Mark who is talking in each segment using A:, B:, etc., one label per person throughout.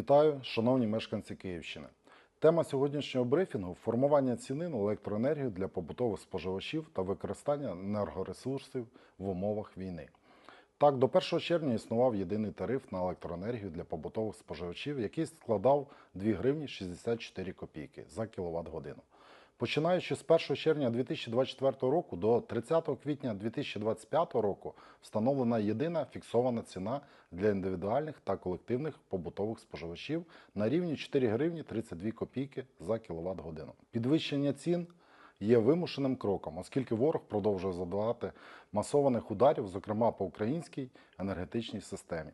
A: Вітаю, шановні мешканці Київщини. Тема сьогоднішнього брифінгу формування ціни на електроенергію для побутових споживачів та використання енергоресурсів в умовах війни. Так, до 1 червня існував єдиний тариф на електроенергію для побутових споживачів, який складав 2 гривні 64 копійки за кіловат годину. Починаючи з 1 червня 2024 року до 30 квітня 2025 року встановлена єдина фіксована ціна для індивідуальних та колективних побутових споживачів на рівні 4 гривні 32 копійки за кіловат годину. Підвищення цін є вимушеним кроком, оскільки ворог продовжує завдавати масованих ударів, зокрема по українській енергетичній системі.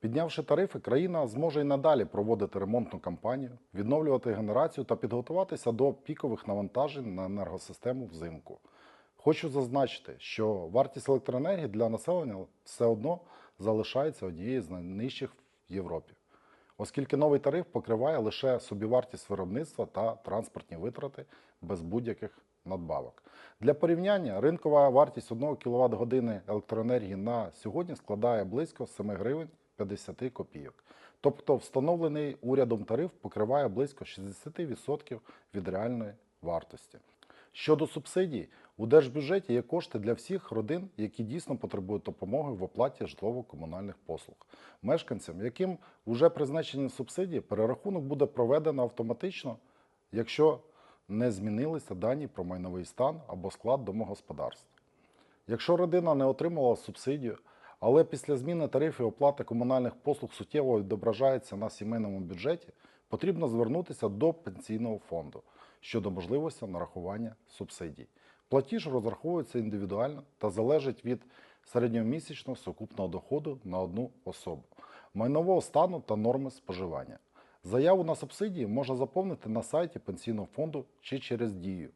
A: Піднявши тарифи, країна зможе і надалі проводити ремонтну кампанію, відновлювати генерацію та підготуватися до пікових навантажень на енергосистему взимку. Хочу зазначити, що вартість електроенергії для населення все одно залишається однією з найнижчих в Європі, оскільки новий тариф покриває лише собівартість виробництва та транспортні витрати без будь-яких надбавок. Для порівняння ринкова вартість 1 кВт години електроенергії на сьогодні складає близько 7 гривень 50 копійок. Тобто встановлений урядом тариф покриває близько 60% від реальної вартості. Щодо субсидій, у держбюджеті є кошти для всіх родин, які дійсно потребують допомоги в оплаті житлово-комунальних послуг. Мешканцям, яким вже призначені субсидії, перерахунок буде проведено автоматично, якщо не змінилися дані про майновий стан або склад домогосподарства. Якщо родина не отримала субсидію, але після зміни тарифів оплата комунальних послуг суттєво відображається на сімейному бюджеті, потрібно звернутися до пенсійного фонду щодо можливості нарахування субсидій. Платіж розраховується індивідуально та залежить від середньомісячного сукупного доходу на одну особу, майнового стану та норми споживання. Заяву на субсидії можна заповнити на сайті пенсійного фонду чи через дію.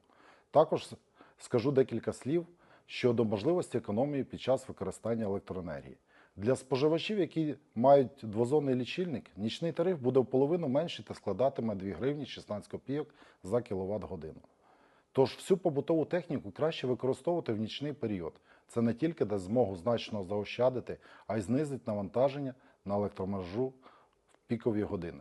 A: Також скажу декілька слів щодо можливості економії під час використання електроенергії. Для споживачів, які мають двозонний лічильник, нічний тариф буде в половину менший та складатиме 2 гривні 16 копійок за кіловат годину. Тож всю побутову техніку краще використовувати в нічний період. Це не тільки дасть змогу значно заощадити, а й знизить навантаження на електромережу в пікові години.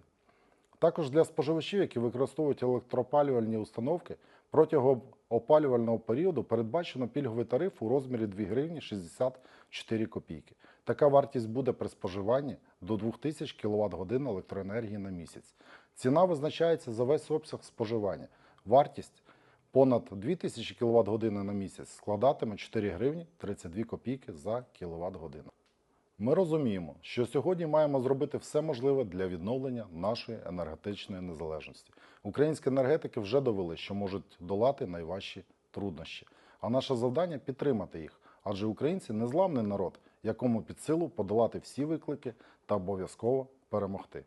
A: Також для споживачів, які використовують електроопалювальні установки, протягом опалювального періоду передбачено пільговий тариф у розмірі 2 гривні 64 копійки. Така вартість буде при споживанні до 2000 кВт годин електроенергії на місяць. Ціна визначається за весь обсяг споживання. Вартість понад 2000 кВт години на місяць складатиме 4 гривні 32 копійки за кВт годину. Ми розуміємо, що сьогодні маємо зробити все можливе для відновлення нашої енергетичної незалежності. Українські енергетики вже довели, що можуть долати найважчі труднощі. А наше завдання підтримати їх, адже українці незламний народ, якому під силу подолати всі виклики та обов'язково перемогти.